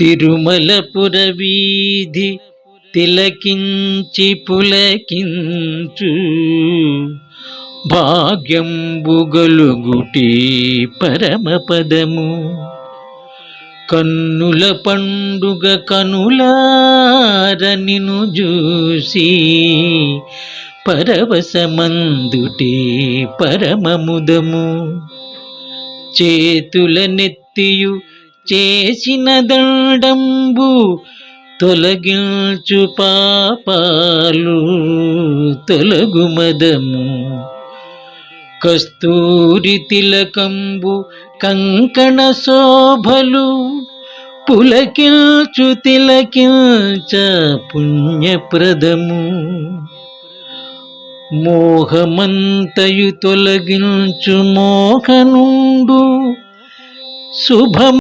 తిరుమలపుర వీధి తిలకించి పులకించు. భాగ్యంబుగలుగుటి పరమపదము. కన్నుల పండుగ కనులార నిను చూసి పరవశమందుటి పరమముదము. చేతుల నెత్తియు చేసిన దండంబు తొలగించు పాపాలు తొలగు మదము. కస్తూరి తిలకంబు కంకణ శోభలు పులకిల్చు తిలకిల్చ పుణ్యప్రదము. మోహమంతయు తొలగించు మోహనుండు శుభం